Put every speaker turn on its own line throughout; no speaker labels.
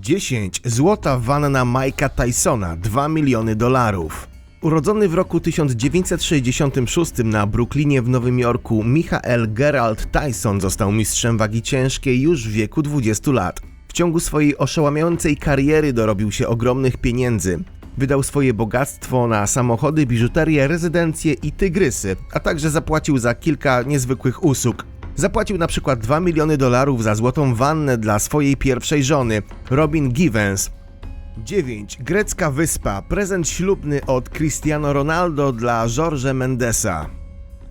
10. Złota wanna Mike'a Tysona 2 miliony dolarów. Urodzony w roku 1966 na Brooklynie w Nowym Jorku, Michael Gerald Tyson został mistrzem wagi ciężkiej już w wieku 20 lat. W ciągu swojej oszałamiającej kariery dorobił się ogromnych pieniędzy. Wydał swoje bogactwo na samochody, biżuterię, rezydencje i tygrysy, a także zapłacił za kilka niezwykłych usług. Zapłacił na przykład 2 miliony dolarów za złotą wannę dla swojej pierwszej żony, Robin Givens. 9. Grecka wyspa. Prezent ślubny od Cristiano Ronaldo dla Jorge Mendesa.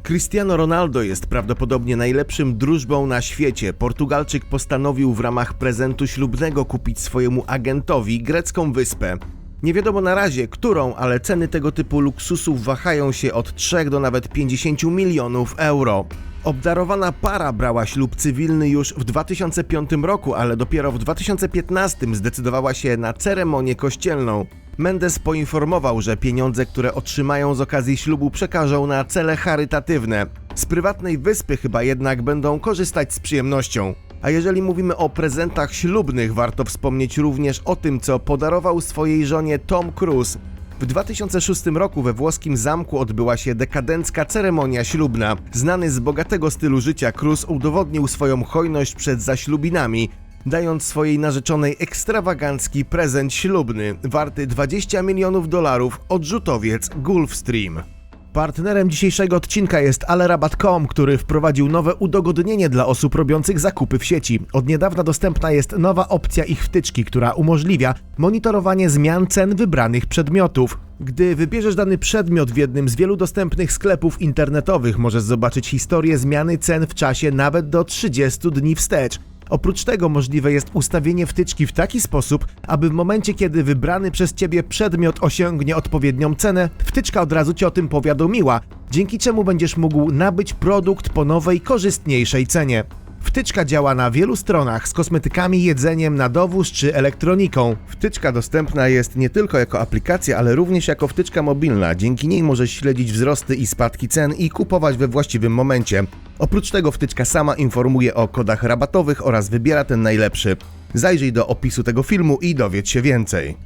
Cristiano Ronaldo jest prawdopodobnie najlepszym drużbą na świecie. Portugalczyk postanowił w ramach prezentu ślubnego kupić swojemu agentowi grecką wyspę. Nie wiadomo na razie, którą, ale ceny tego typu luksusów wahają się od 3 do nawet 50 milionów euro. Obdarowana para brała ślub cywilny już w 2005 roku, ale dopiero w 2015 zdecydowała się na ceremonię kościelną. Mendes poinformował, że pieniądze, które otrzymają z okazji ślubu, przekażą na cele charytatywne. Z prywatnej wyspy chyba jednak będą korzystać z przyjemnością. A jeżeli mówimy o prezentach ślubnych, warto wspomnieć również o tym, co podarował swojej żonie Tom Cruise. W 2006 roku we włoskim zamku odbyła się dekadencka ceremonia ślubna. Znany z bogatego stylu życia Cruz udowodnił swoją hojność przed zaślubinami, dając swojej narzeczonej ekstrawagancki prezent ślubny, warty 20 milionów dolarów, odrzutowiec Gulfstream. Partnerem dzisiejszego odcinka jest Alerabat.com, który wprowadził nowe udogodnienie dla osób robiących zakupy w sieci. Od niedawna dostępna jest nowa opcja ich wtyczki, która umożliwia monitorowanie zmian cen wybranych przedmiotów. Gdy wybierzesz dany przedmiot w jednym z wielu dostępnych sklepów internetowych, możesz zobaczyć historię zmiany cen w czasie nawet do 30 dni wstecz. Oprócz tego możliwe jest ustawienie wtyczki w taki sposób, aby w momencie, kiedy wybrany przez Ciebie przedmiot osiągnie odpowiednią cenę, wtyczka od razu Cię o tym powiadomiła, dzięki czemu będziesz mógł nabyć produkt po nowej, korzystniejszej cenie. Wtyczka działa na wielu stronach z kosmetykami, jedzeniem na dowóz czy elektroniką. Wtyczka dostępna jest nie tylko jako aplikacja, ale również jako wtyczka mobilna. Dzięki niej możesz śledzić wzrosty i spadki cen i kupować we właściwym momencie. Oprócz tego wtyczka sama informuje o kodach rabatowych oraz wybiera ten najlepszy. Zajrzyj do opisu tego filmu i dowiedz się więcej.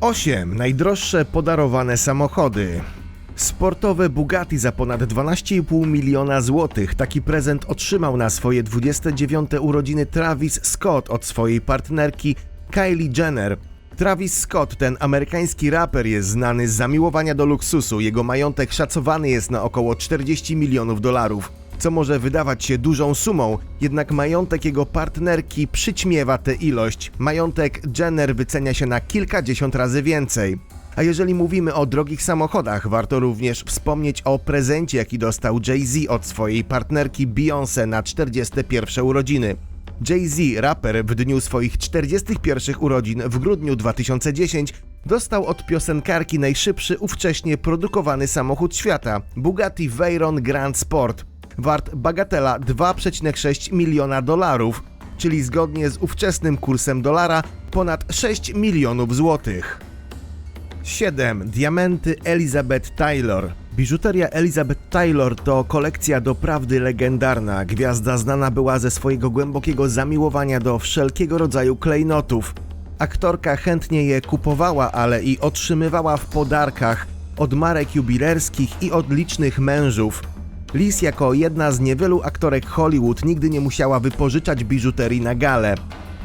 8. Najdroższe podarowane samochody. Sportowe Bugatti za ponad 12,5 miliona złotych. Taki prezent otrzymał na swoje 29 urodziny Travis Scott od swojej partnerki Kylie Jenner. Travis Scott, ten amerykański raper, jest znany z zamiłowania do luksusu. Jego majątek szacowany jest na około 40 milionów dolarów. Co może wydawać się dużą sumą, jednak majątek jego partnerki przyćmiewa tę ilość. Majątek Jenner wycenia się na kilkadziesiąt razy więcej. A jeżeli mówimy o drogich samochodach, warto również wspomnieć o prezencie, jaki dostał Jay-Z od swojej partnerki Beyoncé na 41 urodziny. Jay-Z, raper, w dniu swoich 41 urodzin w grudniu 2010 dostał od piosenkarki najszybszy ówcześnie produkowany samochód świata Bugatti Veyron Grand Sport, wart bagatela 2,6 miliona dolarów, czyli zgodnie z ówczesnym kursem dolara ponad 6 milionów złotych. 7. Diamenty Elizabeth Taylor. Biżuteria Elizabeth Taylor to kolekcja doprawdy legendarna. Gwiazda znana była ze swojego głębokiego zamiłowania do wszelkiego rodzaju klejnotów. Aktorka chętnie je kupowała, ale i otrzymywała w podarkach od marek jubilerskich i od licznych mężów. Liz jako jedna z niewielu aktorek Hollywood nigdy nie musiała wypożyczać biżuterii na gale.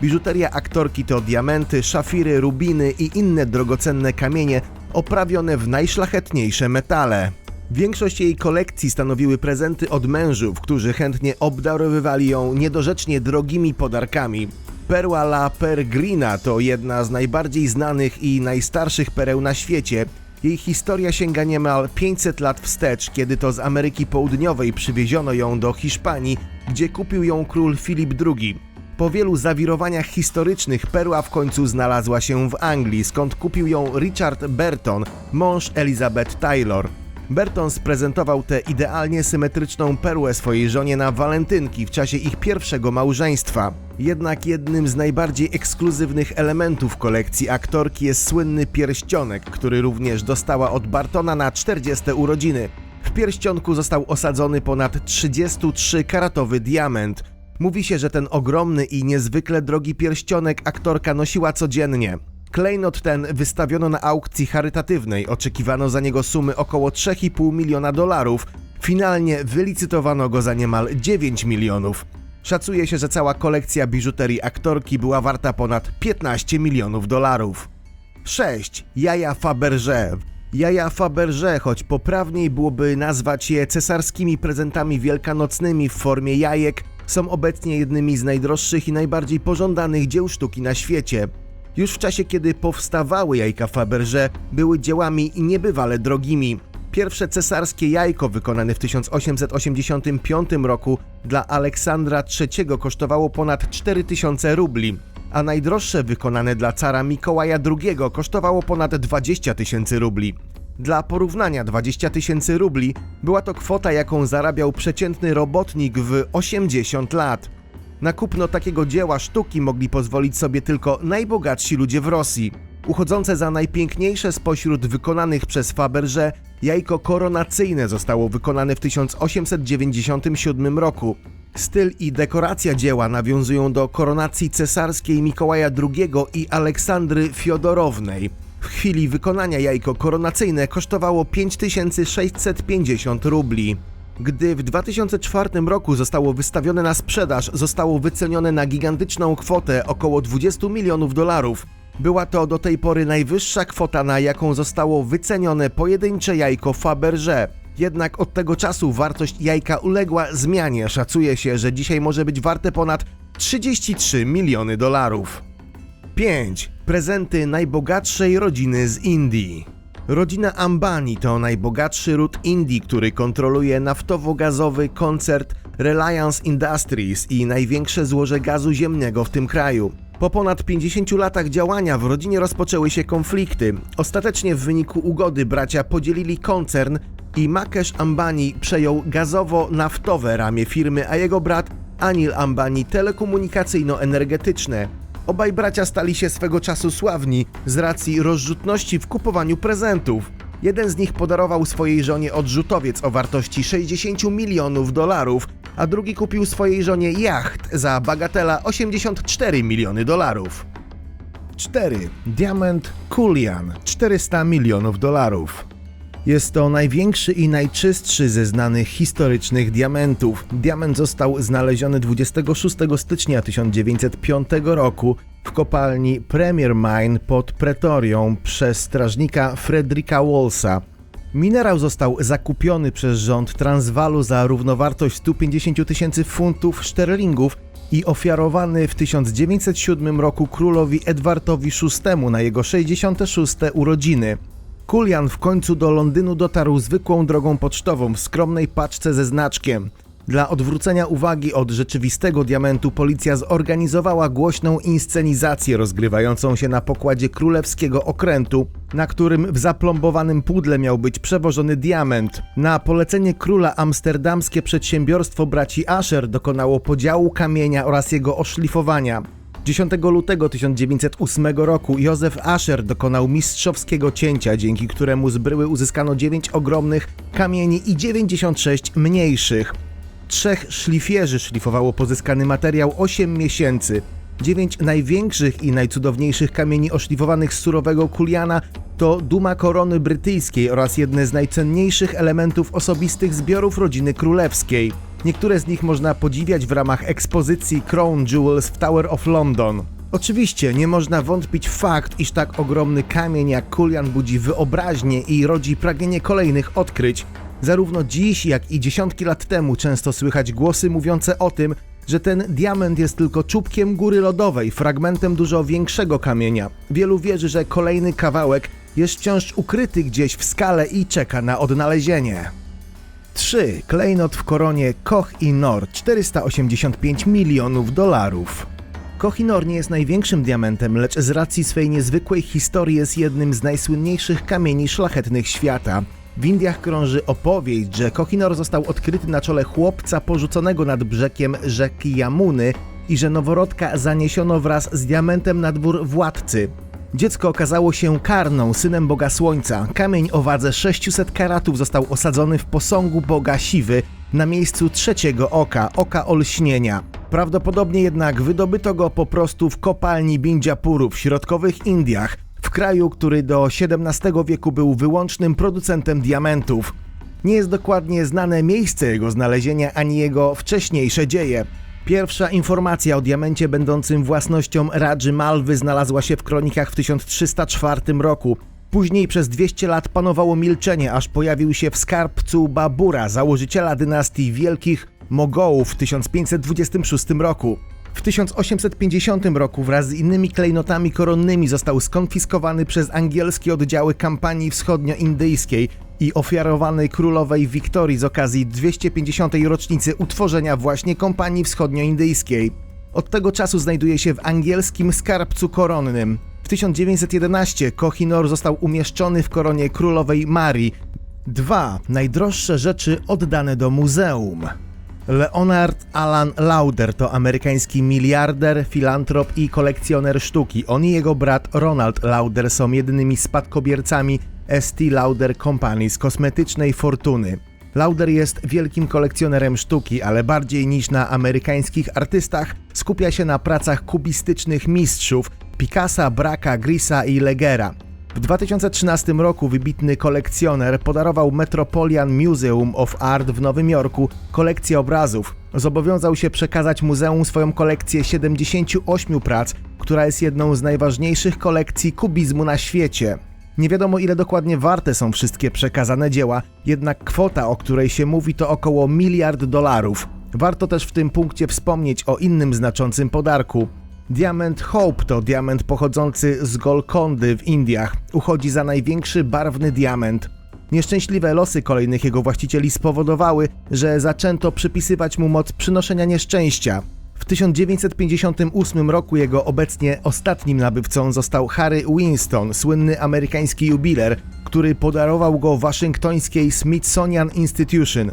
Biżuteria aktorki to diamenty, szafiry, rubiny i inne drogocenne kamienie oprawione w najszlachetniejsze metale. Większość jej kolekcji stanowiły prezenty od mężów, którzy chętnie obdarowywali ją niedorzecznie drogimi podarkami. Perła La Peregrina to jedna z najbardziej znanych i najstarszych pereł na świecie. Jej historia sięga niemal 500 lat wstecz, kiedy to z Ameryki Południowej przywieziono ją do Hiszpanii, gdzie kupił ją król Filip II. Po wielu zawirowaniach historycznych perła w końcu znalazła się w Anglii, skąd kupił ją Richard Burton, mąż Elizabeth Taylor. Burton sprezentował tę idealnie symetryczną perłę swojej żonie na walentynki w czasie ich pierwszego małżeństwa. Jednak jednym z najbardziej ekskluzywnych elementów kolekcji aktorki jest słynny pierścionek, który również dostała od Bartona na 40 urodziny. W pierścionku został osadzony ponad 33-karatowy diament. Mówi się, że ten ogromny i niezwykle drogi pierścionek aktorka nosiła codziennie. Klejnot ten wystawiono na aukcji charytatywnej, oczekiwano za niego sumy około 3,5 miliona dolarów. Finalnie wylicytowano go za niemal 9 milionów. Szacuje się, że cała kolekcja biżuterii aktorki była warta ponad 15 milionów dolarów. 6. Jaja Fabergé. Jaja Fabergé, choć poprawniej byłoby nazwać je cesarskimi prezentami wielkanocnymi w formie jajek, są obecnie jednymi z najdroższych i najbardziej pożądanych dzieł sztuki na świecie. Już w czasie, kiedy powstawały jajka Fabergé, były dziełami niebywale drogimi. Pierwsze cesarskie jajko wykonane w 1885 roku dla Aleksandra III kosztowało ponad 4000 rubli, a najdroższe wykonane dla cara Mikołaja II kosztowało ponad 20 tysięcy rubli. Dla porównania 20 tysięcy rubli była to kwota, jaką zarabiał przeciętny robotnik w 80 lat. Na kupno takiego dzieła sztuki mogli pozwolić sobie tylko najbogatsi ludzie w Rosji. Uchodzące za najpiękniejsze spośród wykonanych przez Fabergé, jajko koronacyjne zostało wykonane w 1897 roku. Styl i dekoracja dzieła nawiązują do koronacji cesarskiej Mikołaja II i Aleksandry Fiodorownej. W chwili wykonania jajko koronacyjne kosztowało 5650 rubli. Gdy w 2004 roku zostało wystawione na sprzedaż, zostało wycenione na gigantyczną kwotę około 20 milionów dolarów. Była to do tej pory najwyższa kwota, na jaką zostało wycenione pojedyncze jajko Fabergé. Jednak od tego czasu wartość jajka uległa zmianie. Szacuje się, że dzisiaj może być warte ponad 33 miliony dolarów. 5. Prezenty najbogatszej rodziny z Indii. Rodzina Ambani to najbogatszy ród Indii, który kontroluje naftowo-gazowy koncert Reliance Industries i największe złoże gazu ziemnego w tym kraju. Po ponad 50 latach działania w rodzinie rozpoczęły się konflikty. Ostatecznie w wyniku ugody bracia podzielili koncern i Mukesh Ambani przejął gazowo-naftowe ramię firmy, a jego brat Anil Ambani telekomunikacyjno-energetyczne. Obaj bracia stali się swego czasu sławni z racji rozrzutności w kupowaniu prezentów. Jeden z nich podarował swojej żonie odrzutowiec o wartości 60 milionów dolarów, a drugi kupił swojej żonie jacht za bagatela 84 miliony dolarów. 4. Diament Kulian 400 milionów dolarów. Jest to największy i najczystszy ze znanych historycznych diamentów. Diament został znaleziony 26 stycznia 1905 roku w kopalni Premier Mine pod Pretorią przez strażnika Fredrika Wallsa. Minerał został zakupiony przez rząd Transwalu za równowartość 150 tysięcy funtów szterlingów i ofiarowany w 1907 roku królowi Edwardowi VI na jego 66. urodziny. Kulian w końcu do Londynu dotarł zwykłą drogą pocztową w skromnej paczce ze znaczkiem. Dla odwrócenia uwagi od rzeczywistego diamentu policja zorganizowała głośną inscenizację rozgrywającą się na pokładzie królewskiego okrętu, na którym w zaplombowanym pudle miał być przewożony diament. Na polecenie króla amsterdamskie przedsiębiorstwo braci Asher dokonało podziału kamienia oraz jego oszlifowania. 10 lutego 1908 roku Józef Asher dokonał mistrzowskiego cięcia, dzięki któremu z bryły uzyskano 9 ogromnych kamieni i 96 mniejszych. Trzech szlifierzy szlifowało pozyskany materiał 8 miesięcy. Dziewięć największych i najcudowniejszych kamieni oszlifowanych z surowego kuliana to duma korony brytyjskiej oraz jedne z najcenniejszych elementów osobistych zbiorów rodziny królewskiej. Niektóre z nich można podziwiać w ramach ekspozycji Crown Jewels w Tower of London. Oczywiście nie można wątpić w fakt, iż tak ogromny kamień jak Kulian budzi wyobraźnię i rodzi pragnienie kolejnych odkryć. Zarówno dziś, jak i dziesiątki lat temu często słychać głosy mówiące o tym, że ten diament jest tylko czubkiem góry lodowej, fragmentem dużo większego kamienia. Wielu wierzy, że kolejny kawałek jest wciąż ukryty gdzieś w skale i czeka na odnalezienie. 3. Klejnot w koronie Koch i Nor 485 milionów dolarów. Koh-i-Noor nie jest największym diamentem, lecz z racji swej niezwykłej historii jest jednym z najsłynniejszych kamieni szlachetnych świata. W Indiach krąży opowieść, że Koh-i-Noor został odkryty na czole chłopca porzuconego nad brzegiem rzeki Jamuny i że noworodka zaniesiono wraz z diamentem na dwór władcy. Dziecko okazało się Karną, synem Boga Słońca. Kamień o wadze 600 karatów został osadzony w posągu Boga Siwy na miejscu trzeciego oka, oka olśnienia. Prawdopodobnie jednak wydobyto go po prostu w kopalni Binjapuru w środkowych Indiach, w kraju, który do XVII wieku był wyłącznym producentem diamentów. Nie jest dokładnie znane miejsce jego znalezienia ani jego wcześniejsze dzieje. Pierwsza informacja o diamencie będącym własnością Radży Malwy znalazła się w kronikach w 1304 roku. Później przez 200 lat panowało milczenie, aż pojawił się w skarbcu Babura, założyciela dynastii Wielkich Mogołów w 1526 roku. W 1850 roku wraz z innymi klejnotami koronnymi został skonfiskowany przez angielskie oddziały kampanii wschodnioindyjskiej i ofiarowany królowej Wiktorii z okazji 250. rocznicy utworzenia właśnie kompanii wschodnioindyjskiej. Od tego czasu znajduje się w angielskim skarbcu koronnym. W 1911 Kohinor został umieszczony w koronie królowej Marii. Dwa najdroższe rzeczy oddane do muzeum. Leonard Alan Lauder to amerykański miliarder, filantrop i kolekcjoner sztuki. On i jego brat Ronald Lauder są jedynymi spadkobiercami St. Lauder Company z kosmetycznej fortuny. Lauder jest wielkim kolekcjonerem sztuki, ale bardziej niż na amerykańskich artystach skupia się na pracach kubistycznych mistrzów Picassa, Bracca, Grisa i Legera. W 2013 roku wybitny kolekcjoner podarował Metropolitan Museum of Art w Nowym Jorku kolekcję obrazów. Zobowiązał się przekazać muzeum swoją kolekcję 78 prac, która jest jedną z najważniejszych kolekcji kubizmu na świecie. Nie wiadomo ile dokładnie warte są wszystkie przekazane dzieła, jednak kwota, o której się mówi, to około miliard dolarów. Warto też w tym punkcie wspomnieć o innym znaczącym podarku. Diament Hope to diament pochodzący z Golkondy w Indiach. Uchodzi za największy barwny diament. Nieszczęśliwe losy kolejnych jego właścicieli spowodowały, że zaczęto przypisywać mu moc przynoszenia nieszczęścia. W 1958 roku jego obecnie ostatnim nabywcą został Harry Winston, słynny amerykański jubiler, który podarował go waszyngtońskiej Smithsonian Institution.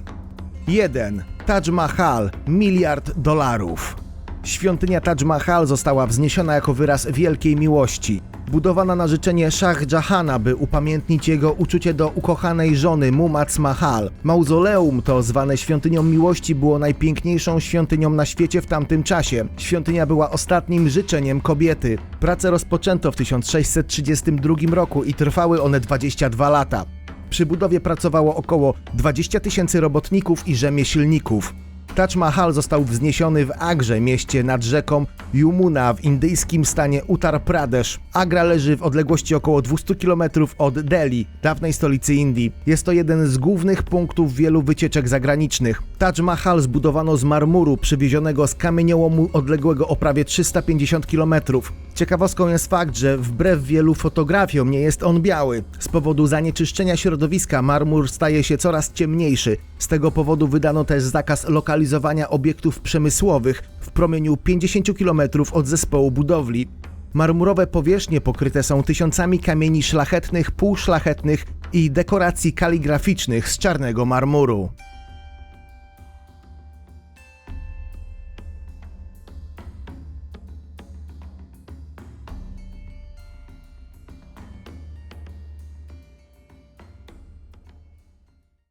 1. Taj Mahal, miliard dolarów. Świątynia Taj Mahal została wzniesiona jako wyraz wielkiej miłości. Budowana na życzenie Shah Jahana, by upamiętnić jego uczucie do ukochanej żony Mumaz Mahal. Mauzoleum to zwane świątynią miłości było najpiękniejszą świątynią na świecie w tamtym czasie. Świątynia była ostatnim życzeniem kobiety. Prace rozpoczęto w 1632 roku i trwały one 22 lata. Przy budowie pracowało około 20 tysięcy robotników i rzemieślników. Taj Mahal został wzniesiony w Agrze, mieście nad rzeką Yamuna w indyjskim stanie Uttar Pradesh. Agra leży w odległości około 200 km od Delhi, dawnej stolicy Indii. Jest to jeden z głównych punktów wielu wycieczek zagranicznych. Taj Mahal zbudowano z marmuru przywiezionego z kamieniołomu odległego o prawie 350 km. Ciekawostką jest fakt, że wbrew wielu fotografiom nie jest on biały. Z powodu zanieczyszczenia środowiska marmur staje się coraz ciemniejszy. Z tego powodu wydano też zakaz lokalizowania obiektów przemysłowych w promieniu 50 km od zespołu budowli. Marmurowe powierzchnie pokryte są tysiącami kamieni szlachetnych, półszlachetnych i dekoracji kaligraficznych z czarnego marmuru.